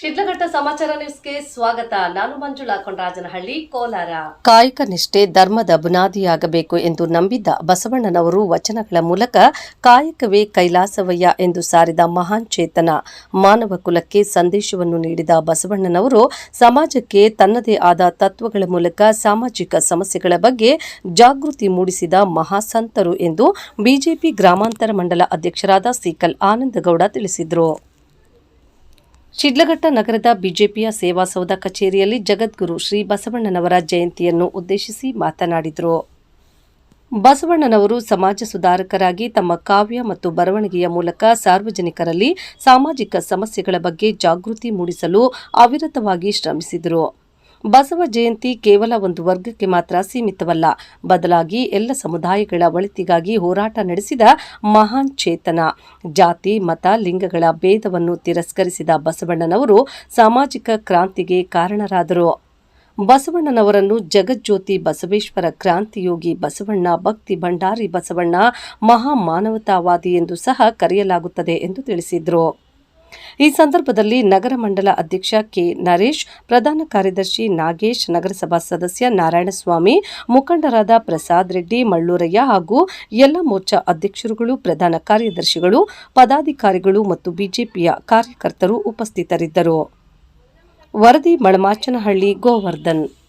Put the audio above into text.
ಸಮಾಚಾರ ನ್ಯೂಸ್ಗೆ ಸ್ವಾಗತ. ನಾನು ಮಂಜುಳಾ ಕೊಂಡರಾಜನಹಳ್ಳಿ ಕೋಲಾರ. ಕಾಯಕ ನಿಷ್ಠೆ ಧರ್ಮದ ಬುನಾದಿಯಾಗಬೇಕು ಎಂದು ನಂಬಿದ್ದ ಬಸವಣ್ಣನವರು ವಚನಗಳ ಮೂಲಕ ಕಾಯಕವೇ ಕೈಲಾಸವಯ್ಯ ಎಂದು ಸಾರಿದ ಮಹಾನ್ ಚೇತನ. ಮಾನವ ಕುಲಕ್ಕೆ ಸಂದೇಶವನ್ನು ನೀಡಿದ ಬಸವಣ್ಣನವರು ಸಮಾಜಕ್ಕೆ ತನ್ನದೇ ಆದ ತತ್ವಗಳ ಮೂಲಕ ಸಾಮಾಜಿಕ ಸಮಸ್ಯೆಗಳ ಬಗ್ಗೆ ಜಾಗೃತಿ ಮೂಡಿಸಿದ ಮಹಾಸಂತರು ಎಂದು ಬಿಜೆಪಿ ಗ್ರಾಮಾಂತರ ಮಂಡಲ ಅಧ್ಯಕ್ಷರಾದ ಸೀಕಲ್ ಆನಂದಗೌಡ ತಿಳಿಸಿದರು. ಶಿಡ್ಲಘಟ್ಟ ನಗರದ ಬಿಜೆಪಿಯ ಸೇವಾಸೌಧ ಕಚೇರಿಯಲ್ಲಿ ಜಗದ್ಗುರು ಶ್ರೀ ಬಸವಣ್ಣನವರ ಜಯಂತಿಯನ್ನು ಉದ್ದೇಶಿಸಿ ಮಾತನಾಡಿದರು. ಬಸವಣ್ಣನವರು ಸಮಾಜ ಸುಧಾರಕರಾಗಿ ತಮ್ಮ ಕಾವ್ಯ ಮತ್ತು ಬರವಣಿಗೆಯ ಮೂಲಕ ಸಾರ್ವಜನಿಕರಲ್ಲಿ ಸಾಮಾಜಿಕ ಸಮಸ್ಯೆಗಳ ಬಗ್ಗೆ ಜಾಗೃತಿ ಮೂಡಿಸಲು ಅವಿರತವಾಗಿ ಶ್ರಮಿಸಿದರು. ಬಸವ ಜಯಂತಿ ಕೇವಲ ಒಂದು ವರ್ಗಕ್ಕೆ ಮಾತ್ರ ಸೀಮಿತವಲ್ಲ. ಬದಲಾಗಿ ಎಲ್ಲ ಸಮುದಾಯಗಳ ಒಳಿತಿಗಾಗಿ ಹೋರಾಟ ನಡೆಸಿದ ಮಹಾನ್ ಚೇತನ. ಜಾತಿ, ಮತ, ಲಿಂಗಗಳ ಭೇದವನ್ನು ತಿರಸ್ಕರಿಸಿದ ಬಸವಣ್ಣನವರು ಸಾಮಾಜಿಕ ಕ್ರಾಂತಿಗೆ ಕಾರಣರಾದರು. ಬಸವಣ್ಣನವರನ್ನು ಜಗಜ್ಯೋತಿ ಬಸವೇಶ್ವರ ಕ್ರಾಂತಿಯೋಗಿ ಬಸವಣ್ಣ, ಭಕ್ತಿ ಭಂಡಾರಿ ಬಸವಣ್ಣ ಮಹಾ ಮಾನವತಾವಾದಿ ಎಂದು ಸಹ ಕರೆಯಲಾಗುತ್ತದೆ ಎಂದು ತಿಳಿಸಿದರು. ಈ ಸಂದರ್ಭದಲ್ಲಿ ನಗರ ಮಂಡಲ ಅಧ್ಯಕ್ಷ ಕೆ ನರೇಶ್, ಪ್ರಧಾನ ಕಾರ್ಯದರ್ಶಿ ನಾಗೇಶ್, ನಗರಸಭಾ ಸದಸ್ಯ ನಾರಾಯಣಸ್ವಾಮಿ, ಮುಖಂಡರಾದ ಪ್ರಸಾದ್ ರೆಡ್ಡಿ, ಮಳ್ಳೂರಯ್ಯ ಹಾಗೂ ಎಲ್ಲ ಮೋರ್ಚಾ ಅಧ್ಯಕ್ಷರುಗಳು, ಪ್ರಧಾನ ಕಾರ್ಯದರ್ಶಿಗಳು, ಪದಾಧಿಕಾರಿಗಳು ಮತ್ತು ಬಿಜೆಪಿಯ ಕಾರ್ಯಕರ್ತರು ಉಪಸ್ಥಿತರಿದ್ದರು. ವರದಿ ಮಳಮಾಚನಹಳ್ಳಿ ಗೋವರ್ಧನ್.